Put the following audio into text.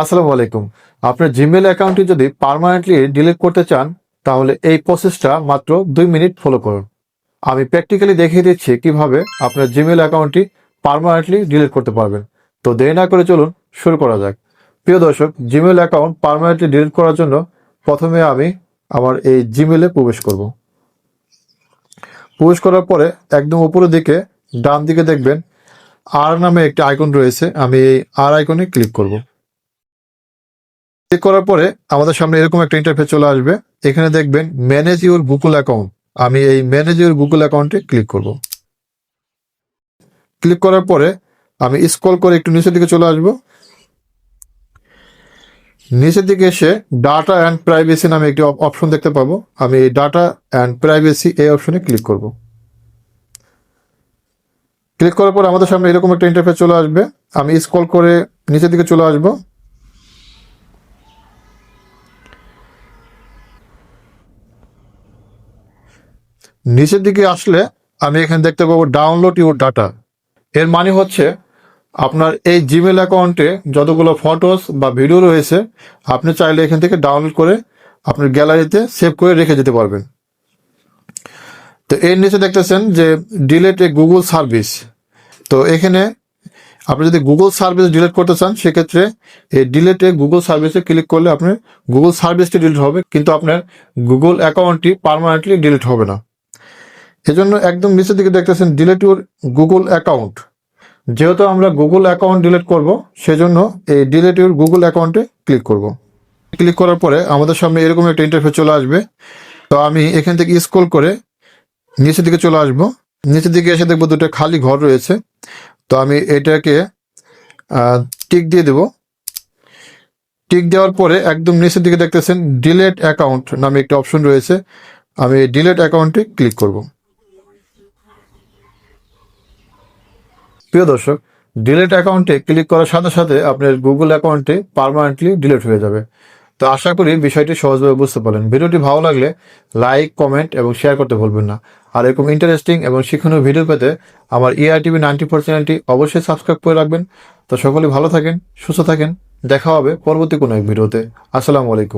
আসসালামু আলাইকুম। আপনার জিমেল অ্যাকাউন্টটি যদি পার্মানেন্টলি ডিলিট করতে চান, তাহলে এই প্রসেসটা মাত্র দুই মিনিট ফলো করুন। আমি প্র্যাকটিক্যালি দেখিয়ে দিচ্ছি কীভাবে আপনার জিমেল অ্যাকাউন্টটি পার্মানেন্টলি ডিলিট করতে পারবেন। তো দেরি না করে চলুন শুরু করা যাক। প্রিয় দর্শক জিমেল অ্যাকাউন্ট পার্মানেন্টলি ডিলিট করার জন্য প্রথমে আমি আমার এই জিমেলে প্রবেশ করব। প্রবেশ করার পরে একদম উপরের দিকে ডান দিকে দেখবেন আর নামে একটি আইকন রয়েছে। আমি এই আর আইকনে ক্লিক করব। ক্লিক করার পরে আমাদের সামনে এরকম একটা ইন্টারফেস চলে আসবে। এখানে দেখবেন ম্যানেজ ইউর গুগল অ্যাকাউন্ট আমি এই ম্যানেজ ইউর গুগল অ্যাকাউন্টে ক্লিক করব। ক্লিক করার পরে আমি স্ক্রল করে একটু নিচের দিকে চলে আসব। নিচের দিকে এসে ডাটা অ্যান্ড প্রাইভেসি নামে একটি অপশন দেখতে পাবো। আমি এই ডাটা অ্যান্ড প্রাইভেসি এই অপশনে ক্লিক করব। ক্লিক করার পর আমাদের সামনে এরকম একটা ইন্টারফেস চলে আসবে। আমি স্ক্রল করে নিচের দিকে চলে আসব। নিচের দিকে আসলে আমি এখানে দেখতে পাবো ডাউনলোড ইউর ডাটা এর মানে হচ্ছে আপনার এই জিমেল অ্যাকাউন্টে যতগুলো ফটোস বা ভিডিও রয়েছে, আপনি চাইলে এখান থেকে ডাউনলোড করে আপনার গ্যালারিতে সেভ করে রেখে যেতে পারবেন। তো এর নিচে দেখতেছেন যে ডিলেট এ গুগল সার্ভিস তো এখানে আপনি যদি গুগল সার্ভিস ডিলিট করতে চান, সেক্ষেত্রে এই ডিলেটে গুগল সার্ভিসে ক্লিক করলে আপনার গুগল সার্ভিসটি ডিলিট হবে, কিন্তু আপনার গুগল অ্যাকাউন্টটি পার্মানেন্টলি ডিলিট হবে না। এজন্য একদম নিচের দিকে দেখতেছেন ডিলেট ইউর গুগল অ্যাকাউন্ট যেহেতু আমরা গুগল অ্যাকাউন্ট ডিলেট করব, সেজন্য এই ডিলেট ইউর গুগল অ্যাকাউন্টে ক্লিক করব। ক্লিক করার পরে আমাদের সামনে এরকম একটা ইন্টারফেস চলে আসবে। তো আমি এখান থেকে স্ক্রল করে নিচের দিকে চলে আসব। নিচের দিকে এসে দেখব দুটো খালি ঘর রয়েছে। তো আমি এটাকে টিক দিয়ে দেব। টিক দেওয়ার পরে একদম নিচের দিকে দেখতেছেন ডিলেট অ্যাকাউন্ট নামে একটা অপশন রয়েছে। আমি ডিলেট অ্যাকাউন্টে ক্লিক করব। প্রিয় দর্শক ডিলেট অ্যাকাউন্টে ক্লিক করার সাথে সাথে আপনার গুগল অ্যাকাউন্টে পারমানেন্টলি ডিলিট হয়ে যাবে। তো আশা করি বিষয়টি সহজভাবে বুঝতে পারলেন। ভিডিওটি ভালো লাগলে লাইক কমেন্ট এবং শেয়ার করতে ভুলবেন না। আর এরকম ইন্টারেস্টিং এবং শিক্ষণীয় ভিডিও পেতে আমার ইআই টিভি নাইনটি ফোর চ্যানেলটি অবশ্যই সাবস্ক্রাইব করে রাখবেন। তো সকলে ভালো থাকেন, সুস্থ থাকেন। দেখা হবে পরবর্তী কোনো এক ভিডিওতে। আসসালামু আলাইকুম।